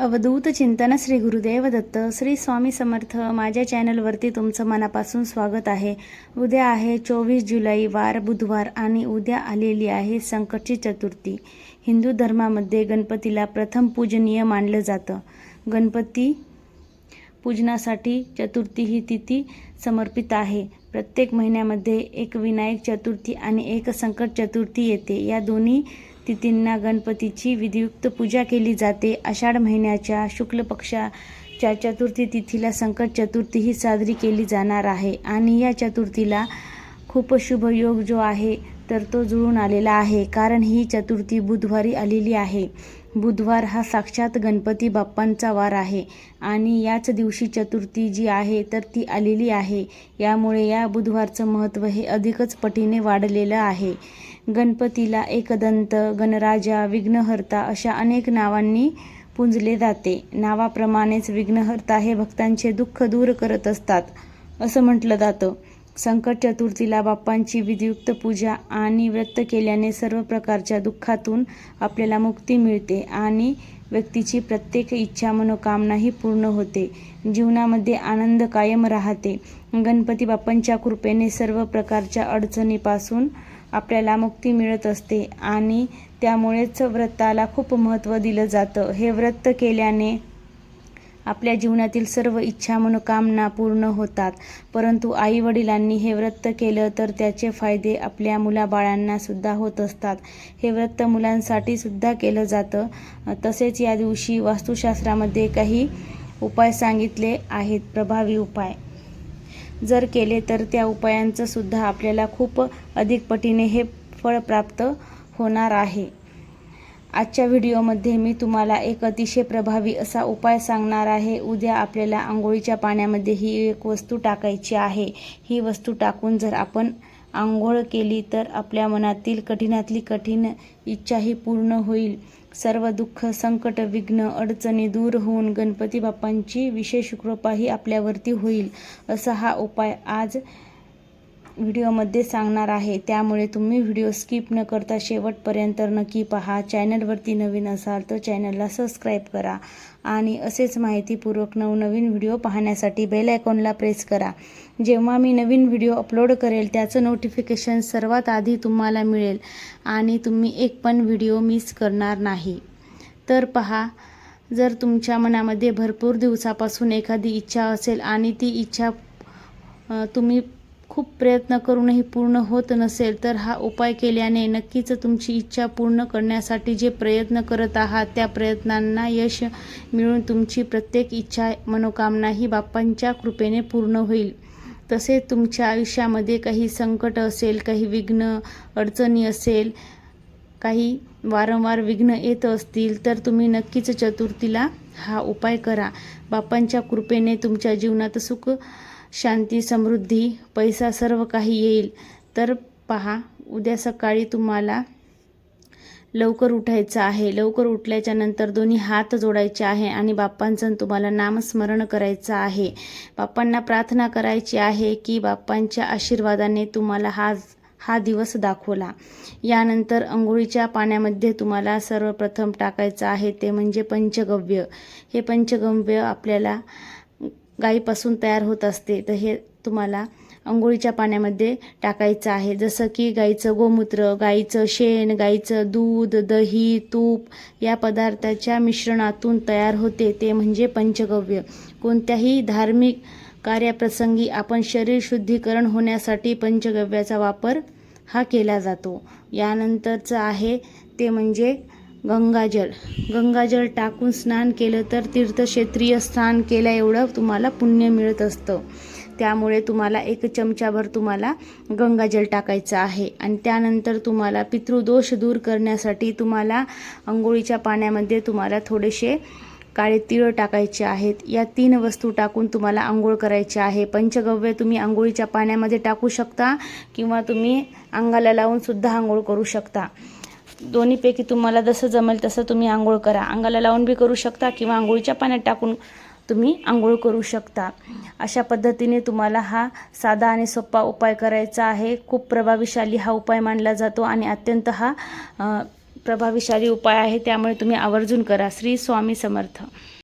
अवधूत चिंतन श्री गुरुदेव दत्त श्री स्वामी समर्थ माझ्या चॅनलवरती तुमचं मनापासून स्वागत आहे. उद्या आहे चोवीस जुलै वार बुधवार आणि उद्या आलेली आहे संकटची चतुर्थी. हिंदू धर्मामध्ये गणपतीला प्रथम पूजनीय मानलं जातं. गणपती पूजनासाठी चतुर्थी ही तिथी समर्पित आहे. प्रत्येक महिन्यामध्ये एक विनायक चतुर्थी आणि एक संकट चतुर्थी येते. या दोन्ही तिथींना गणपतीची विधियुक्त पूजा केली जाते. आषाढ महिन्याच्या शुक्ल पक्षाच्या चतुर्थी तिथीला संकट चतुर्थी ही साजरी केली जाणार आहे. आणि या चतुर्थीला खूप शुभ योग जो आहे तर तो जुळून आलेला आहे कारण ही चतुर्थी बुधवारी आलेली आहे. बुधवार हा साक्षात गणपती बाप्पांचा वार आहे. आणि याच दिवशी चतुर्थी जी आहे तर ती आलेली आहे. यामुळे या बुधवारचं महत्त्व हे अधिकच पटीने वाढलेलं आहे. गणपतीला एकदंत गणराजा विघ्नहर्ता अशा अनेक नावांनी पुंजले जाते. नावाप्रमाणेच विघ्नहर्ता हे भक्तांचे दुःख दूर करत असतात असं म्हटलं जातं. संकट चतुर्थीला बाप्पांची विधियुक्त पूजा आणि व्रत केल्याने सर्व प्रकारच्या दुःखातून आपल्याला मुक्ती मिळते आणि व्यक्तीची प्रत्येक इच्छा मनोकामनाही पूर्ण होते. जीवनामध्ये आनंद कायम राहते. गणपती बाप्पांच्या कृपेने सर्व प्रकारच्या अडचणीपासून आपल्याला मुक्ती मिळत असते आणि त्यामुळेच व्रताला खूप महत्त्व दिलं जातं. हे व्रत केल्याने आपल्या जीवनातील सर्व इच्छा मनोकामना पूर्ण होतात. परंतु आईवडिलांनी हे व्रत केलं तर त्याचे फायदे आपल्या मुलाबाळांना सुद्धा होत असतात. हे व्रत मुलांसाठी सुद्धा केलं जातं. तसेच या दिवशी वास्तुशास्त्रामध्ये काही उपाय सांगितले आहेत. प्रभावी उपाय. जर केले तर त्या उपायांचं सुद्धा आपल्याला खूप अधिक पटीने हे फळ प्राप्त होणार आहे. आजच्या व्हिडिओमध्ये मी तुम्हाला एक अतिशय प्रभावी असा उपाय सांगणार आहे. उद्या आपल्याला आंघोळीच्या पाण्यामध्ये ही एक वस्तू टाकायची आहे. ही वस्तू टाकून जर आपण आंघोळ केली तर आपल्या मनातील कठीणातली कठीण इच्छाही पूर्ण होईल. सर्व दुःख संकट विघ्न अडचणी दूर होऊन गणपती बाप्पांची विशेष कृपाही आपल्यावरती होईल असा हा उपाय आज व्हिडिओमध्ये सांगणार आहे. त्यामुळे तुम्ही व्हिडिओ स्किप न करता शेवटपर्यंत नक्की पहा. चॅनलवरती नवीन असाल तर चॅनलला सबस्क्राईब करा आणि असेच माहितीपूर्वक नवनवीन व्हिडिओ पाहण्यासाठी बेल आयकॉनला प्रेस करा. जेव्हा मी नवीन व्हिडिओ अपलोड करेल त्याचं नोटिफिकेशन सर्वात आधी तुम्हाला मिळेल आणि तुम्ही एक पण व्हिडिओ मिस करणार नाही. तर पहा जर तुमच्या मनामध्ये भरपूर दिवसापासून एखादी इच्छा असेल आणि ती इच्छा तुम्ही खूप प्रयत्न करूनही पूर्ण होत नसेल तर हा उपाय केल्याने नक्कीच तुमची इच्छा पूर्ण करण्यासाठी जे प्रयत्न करत आहात त्या प्रयत्नांना यश मिळून तुमची प्रत्येक इच्छा मनोकामना ही बाप्पांच्या कृपेने पूर्ण होईल. तसे तुमच्या आयुष्यामध्ये काही संकट असेल काही विघ्न अडचणी असेल काही वारंवार विघ्न येत असतील तर तुम्ही नक्कीच चतुर्थीला हा उपाय करा. बाप्पांच्या कृपेने तुमच्या जीवनात सुख शांती समृद्धी पैसा सर्व काही येईल. तर पहा उद्या सकाळी तुम्हाला लवकर उठायचं आहे. लवकर उठल्याच्या नंतर दोन्ही हात जोडायचे आहे आणि बाप्पांचं तुम्हाला नामस्मरण करायचं आहे. बाप्पांना प्रार्थना करायची आहे की बाप्पांच्या आशीर्वादाने तुम्हाला हा हा दिवस दाखवला. यानंतर अंघोळीच्या पाण्यामध्ये तुम्हाला सर्वप्रथम टाकायचं आहे ते म्हणजे पंचगव्य. हे पंचगव्य आपल्याला गाईपासून तयार होत असते. तर हे तुम्हाला आंघोळीच्या पाण्यामध्ये टाकायचं आहे. जसं की गाईचं गोमूत्र गाईचं शेण गाईचं दूध दही तूप या पदार्थाच्या मिश्रणातून तयार होते. ते म्हणजे पंचगव्य. कोणत्याही धार्मिक कार्याप्रसंगी आपण शरीर शुद्धीकरण होण्यासाठी पंचगव्याचा वापर हा केला जातो. यानंतरचं आहे ते म्हणजे गंगाजल. गंगाजल टाकून स्नान केलं तर तीर्थक्षेत्रीय स्नान केल्या एवढं तुम्हाला पुण्य मिळत असतं. त्यामुळे तुम्हाला एक चमचाभर तुम्हाला गंगाजल टाकायचं आहे. आणि त्यानंतर तुम्हाला पितृदोष दूर करण्यासाठी तुम्हाला अंघोळीच्या पाण्यामध्ये तुम्हाला थोडेसे काळे तिळ टाकायचे आहेत. या तीन वस्तू टाकून तुम्हाला आंघोळ करायची आहे. पंचगव्य तुम्ही आंघोळीच्या पाण्यामध्ये टाकू शकता किंवा तुम्ही अंगाला लावून सुद्धा आंघोळ करू शकता. दोन्हीपैकी तुम्हाला जसं जमेल तसं तुम्ही आंघोळ करा. अंगाला लावून बी करू शकता किंवा आंघोळीच्या पाण्यात टाकून तुम्ही आंघोळ करू शकता. अशा पद्धतीने तुम्हाला हा साधा आणि सोपा उपाय करायचा आहे. खूप प्रभावीशाली हा उपाय मानला जातो आणि अत्यंत हा प्रभावीशाली उपाय आहे. त्यामुळे तुम्ही आवर्जून करा. श्री स्वामी समर्थ.